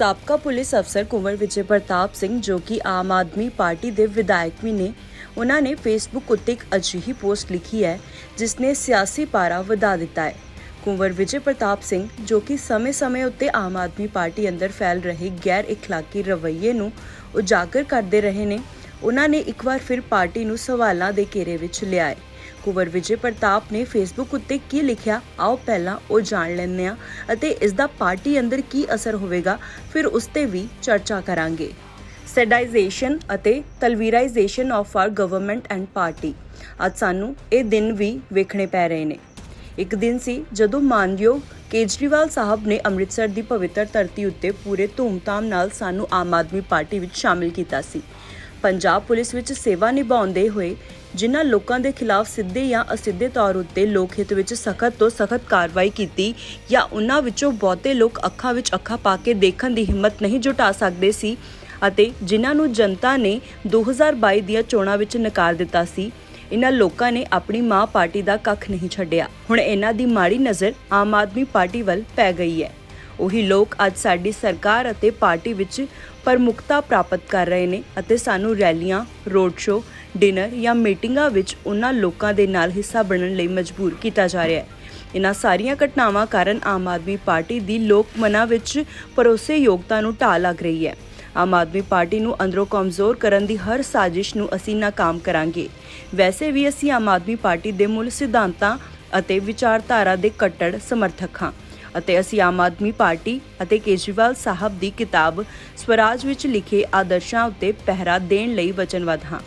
ਸਾਬਕਾ ਪੁਲਿਸ ਅਫਸਰ ਕੁੰਵਰ ਵਿਜੇ ਪ੍ਰਤਾਪ ਸਿੰਘ ਜੋ ਕਿ ਆਮ ਆਦਮੀ ਪਾਰਟੀ ਦੇ ਵਿਧਾਇਕ ਵੀ ਨੇ, ਉਹਨਾਂ ਨੇ ਫੇਸਬੁੱਕ ਉੱਤੇ ਇੱਕ ਅਜਿਹੀ ਪੋਸਟ ਲਿਖੀ ਹੈ ਜਿਸ ਨੇ ਸਿਆਸੀ ਪਾਰਾ ਵਧਾ ਦਿੱਤਾ ਹੈ। ਕੁੰਵਰ ਵਿਜੇ ਪ੍ਰਤਾਪ ਸਿੰਘ ਜੋ ਕਿ ਸਮੇਂ-ਸਮੇਂ ਉੱਤੇ ਆਮ ਆਦਮੀ ਪਾਰਟੀ ਅੰਦਰ ਫੈਲ ਰਹੇ ਗੈਰ ਇਖਲਾਕੀ ਰਵੱਈਏ ਨੂੰ ਉਜਾਗਰ ਕਰਦੇ ਰਹੇ ਨੇ, ਉਹਨਾਂ ਨੇ ਇੱਕ ਵਾਰ ਫਿਰ ਪਾਰਟੀ ਨੂੰ ਸਵਾਲਾਂ ਦੇ ਘੇਰੇ ਵਿੱਚ ਲਿਆ ਹੈ ਕੁੰਵਰ ਵਿਜੇ ਪ੍ਰਤਾਪ ਨੇ ਫੇਸਬੁੱਕ ਉੱਤੇ ਕੀ ਲਿਖਿਆ? ਆਓ ਪਹਿਲਾਂ ਉਹ ਜਾਣ ਲੈਂਦੇ ਹਾਂ। ਅਤੇ ਇਸ ਦਾ ਪਾਰਟੀ ਅੰਦਰ ਕੀ ਅਸਰ ਹੋਵੇਗਾ? ਫਿਰ ਉਸ ਤੇ ਵੀ ਚਰਚਾ ਕਰਾਂਗੇ। ਸੈਡਾਈਜੇਸ਼ਨ ਅਤੇ ਤਲਵੀਰਾਈਜੇਸ਼ਨ of our government and party ਅੱਜ ਸਾਨੂੰ ਇਹ ਦਿਨ ਵੀ ਵੇਖਣੇ ਪੈ ਰਹੇ ਨੇ। ਇੱਕ ਦਿਨ ਸੀ ਜਦੋਂ ਮਾਨਯੋਗ ਕੇਜਰੀਵਾਲ ਸਾਹਿਬ ਨੇ ਅੰਮ੍ਰਿਤਸਰ ਦੀ ਪਵਿੱਤਰ ਧਰਤੀ ਉੱਤੇ ਪੂਰੇ ਧੂਮਧਾਮ ਨਾਲ ਸਾਨੂੰ ਆਮ ਆਦਮੀ ਪਾਰਟੀ ਵਿੱਚ ਸ਼ਾਮਿਲ ਕੀਤਾ ਸੀ। ਪੰਜਾਬ ਪੁਲਿਸ ਵਿੱਚ ਸੇਵਾ ਨਿਭਾਉਂਦੇ ਹੋਏ ਜਿਨ੍ਹਾਂ ਲੋਕਾਂ ਦੇ ਖਿਲਾਫ ਸਿੱਧੇ ਜਾਂ ਅਸਿੱਧੇ ਤੌਰ ਉੱਤੇ ਲੋਕ ਹਿੱਤ ਵਿੱਚ ਸਖਤ ਤੋਂ ਸਖਤ ਕਾਰਵਾਈ ਕੀਤੀ ਜਾਂ ਉਹਨਾਂ ਵਿੱਚੋਂ ਬਹੁਤੇ ਲੋਕ ਅੱਖਾਂ ਵਿੱਚ ਅੱਖਾਂ ਪਾ ਕੇ ਦੇਖਣ ਦੀ ਹਿੰਮਤ ਨਹੀਂ ਜੁਟਾ ਸਕਦੇ ਸੀ ਅਤੇ ਜਿਨ੍ਹਾਂ ਨੂੰ ਜਨਤਾ ਨੇ 2022 ਦੀਆਂ ਚੋਣਾਂ ਵਿੱਚ ਨਕਾਰ ਦਿੱਤਾ ਸੀ ਇਹਨਾਂ ਲੋਕਾਂ ਨੇ ਆਪਣੀ ਮਾਂ ਪਾਰਟੀ ਦਾ ਕੱਖ ਨਹੀਂ ਛੱਡਿਆ। ਹੁਣ ਇਹਨਾਂ ਦੀ ਮਾੜੀ ਨਜ਼ਰ ਆਮ ਆਦਮੀ ਪਾਰਟੀ ਵੱਲ ਪੈ ਗਈ ਹੈ। ਉਹੀ ਲੋਕ ਅੱਜ ਸਾਡੀ ਸਰਕਾਰ ਅਤੇ ਪਾਰਟੀ ਵਿੱਚ ਪ੍ਰਮੁੱਖਤਾ ਪ੍ਰਾਪਤ ਕਰ ਰਹੇ ਨੇ ਅਤੇ ਸਾਨੂੰ ਰੈਲੀਆਂ, ਰੋਡ ਸ਼ੋਅ, ਡਿਨਰ ਜਾਂ ਮੀਟਿੰਗਾਂ ਵਿੱਚ ਉਹਨਾਂ ਲੋਕਾਂ ਦੇ ਨਾਲ ਹਿੱਸਾ ਬਣਨ ਲਈ ਮਜਬੂਰ ਕੀਤਾ ਜਾ ਰਿਹਾ ਹੈ। ਇਹਨਾਂ ਸਾਰੀਆਂ ਘਟਨਾਵਾਂ ਕਾਰਨ ਆਮ ਆਦਮੀ ਪਾਰਟੀ ਦੀ ਲੋਕ ਮਨਾਂ ਵਿੱਚ ਭਰੋਸੇਯੋਗਤਾ ਨੂੰ ਢਾਹ ਲੱਗ ਰਹੀ ਹੈ। ਆਮ ਆਦਮੀ ਪਾਰਟੀ ਨੂੰ ਅੰਦਰੋਂ ਕਮਜ਼ੋਰ ਕਰਨ ਦੀ ਹਰ ਸਾਜ਼ਿਸ਼ ਨੂੰ ਅਸੀਂ ਨਾਕਾਮ ਕਰਾਂਗੇ। ਵੈਸੇ ਵੀ ਅਸੀਂ ਆਮ ਆਦਮੀ ਪਾਰਟੀ ਦੇ ਮੂਲ ਸਿਧਾਂਤਾਂ ਅਤੇ ਵਿਚਾਰਧਾਰਾ ਦੇ ਕੱਟੜ ਸਮਰਥਕ ਹਾਂ। ਅਤੇ ਅਸੀਂ ਆਮ ਆਦਮੀ ਪਾਰਟੀ ਅਤੇ ਕੇਜਰੀਵਾਲ ਸਾਹਿਬ ਦੀ ਕਿਤਾਬ ਸਵਰਾਜ ਵਿੱਚ ਲਿਖੇ ਆਦਰਸ਼ਾਂ ਉੱਤੇ ਪਹਿਰਾ ਦੇਣ ਲਈ ਵਚਨਬੱਧ ਹਾਂ।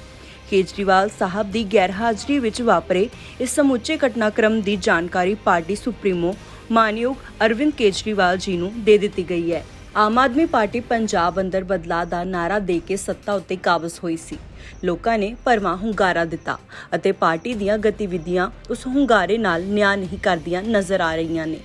ਕੇਜਰੀਵਾਲ ਸਾਹਿਬ ਦੀ ਗੈਰਹਾਜ਼ਰੀ ਵਿੱਚ ਵਾਪਰੇ ਇਸ ਸਮੁੱਚੇ ਘਟਨਾਕ੍ਰਮ ਦੀ ਜਾਣਕਾਰੀ ਪਾਰਟੀ ਸੁਪਰੀਮੋ ਮਾਨਯੋਗ ਅਰਵਿੰਦ ਕੇਜਰੀਵਾਲ ਜੀ ਨੂੰ ਦੇ ਦਿੱਤੀ ਗਈ ਹੈ। ਆਮ ਆਦਮੀ ਪਾਰਟੀ ਪੰਜਾਬ ਅੰਦਰ ਬਦਲਾਅ ਦਾ ਨਾਰਾ ਦੇ ਕੇ ਸੱਤਾ ਉੱਤੇ ਕਾਬਜ਼ ਹੋਈ ਸੀ। ਲੋਕਾਂ ਨੇ ਭਰਵਾਂ ਹੁੰਗਾਰਾ ਦਿੱਤਾ ਅਤੇ ਪਾਰਟੀ ਦੀਆਂ ਗਤੀਵਿਧੀਆਂ ਉਸ ਹੁੰਗਾਰੇ ਨਾਲ ਨਿਆਂ ਨਹੀਂ ਕਰਦੀਆਂ ਨਜ਼ਰ ਆ ਰਹੀਆਂ ਨੇ।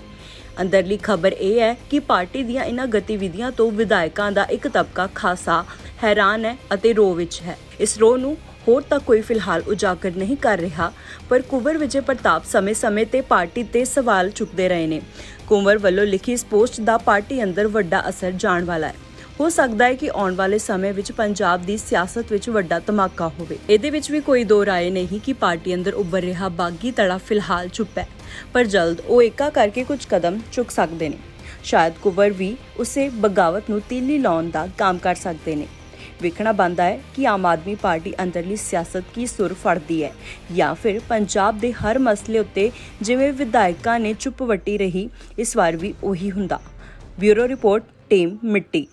ਅੰਦਰਲੀ ਖਬਰ ਇਹ ਹੈ ਕਿ ਪਾਰਟੀ ਦੀਆਂ ਇਹਨਾਂ ਗਤੀਵਿਧੀਆਂ ਤੋਂ ਵਿਧਾਇਕਾਂ ਦਾ ਇੱਕ ਤਬਕਾ ਖਾਸਾ ਹੈਰਾਨ ਹੈ ਅਤੇ ਰੋ ਵਿੱਚ ਹੈ। ਇਸ ਰੋ ਨੂੰ ਹੋਰ ਤੱਕ ਕੋਈ ਫਿਲਹਾਲ ਉਜਾਗਰ ਨਹੀਂ ਕਰ ਰਿਹਾ, ਪਰ ਕੁਵਰ ਵਿਜੇ ਪ੍ਰਤਾਪ ਸਮੇਂ-ਸਮੇਂ ਤੇ ਪਾਰਟੀ ਤੇ ਸਵਾਲ ਚੁੱਕਦੇ ਰਹੇ ਨੇ। ਕੁੰਵਰ ਵੱਲੋਂ ਲਿਖੀ ਇਸ ਪੋਸਟ ਦਾ ਪਾਰਟੀ ਅੰਦਰ ਵੱਡਾ ਅਸਰ ਜਾਣ ਵਾਲਾ ਹੈ। ਹੋ ਸਕਦਾ ਹੈ ਕਿ ਆਉਣ ਵਾਲੇ ਸਮੇਂ ਵਿੱਚ ਪੰਜਾਬ ਦੀ ਸਿਆਸਤ ਵਿੱਚ ਵੱਡਾ ਧਮਾਕਾ ਹੋਵੇ। ਇਹਦੇ ਵਿੱਚ ਵੀ ਕੋਈ ਦੋ ਰਾਏ ਨਹੀਂ ਕਿ ਪਾਰਟੀ ਅੰਦਰ ਉੱਭਰ ਰਿਹਾ ਬਾਗੀ ਤੜਾ ਫਿਲਹਾਲ ਚੁੱਪ ਹੈ, ਪਰ ਜਲਦ ਉਹ ਏਕਾ ਕਰਕੇ ਕੁਝ ਕਦਮ ਚੁੱਕ ਸਕਦੇ ਨੇ। ਸ਼ਾਇਦ ਕੁਵਰ ਵੀ ਉਸੇ ਬਗਾਵਤ ਨੂੰ ਤੀਲੀ ਲਾਉਣ ਦਾ ਕੰਮ ਕਰ ਸਕਦੇ ਨੇ। ਵੇਖਣਾ ਬੰਦਾ ਹੈ ਕਿ ਆਮ ਆਦਮੀ ਪਾਰਟੀ ਅੰਦਰਲੀ ਸਿਆਸਤ ਕੀ ਸੁਰ ਫੜਦੀ ਹੈ, ਜਾਂ ਫਿਰ ਪੰਜਾਬ ਦੇ ਹਰ ਮਸਲੇ ਉੱਤੇ ਜਿਵੇਂ ਵਿਧਾਇਕਾਂ ਨੇ ਚੁੱਪ ਵੱਟੀ ਰਹੀ, ਇਸ ਵਾਰ ਵੀ ਉਹੀ ਹੁੰਦਾ। ਬਿਊਰੋ ਰਿਪੋਰਟ, ਟੀਮ ਮਿੱਟੀ।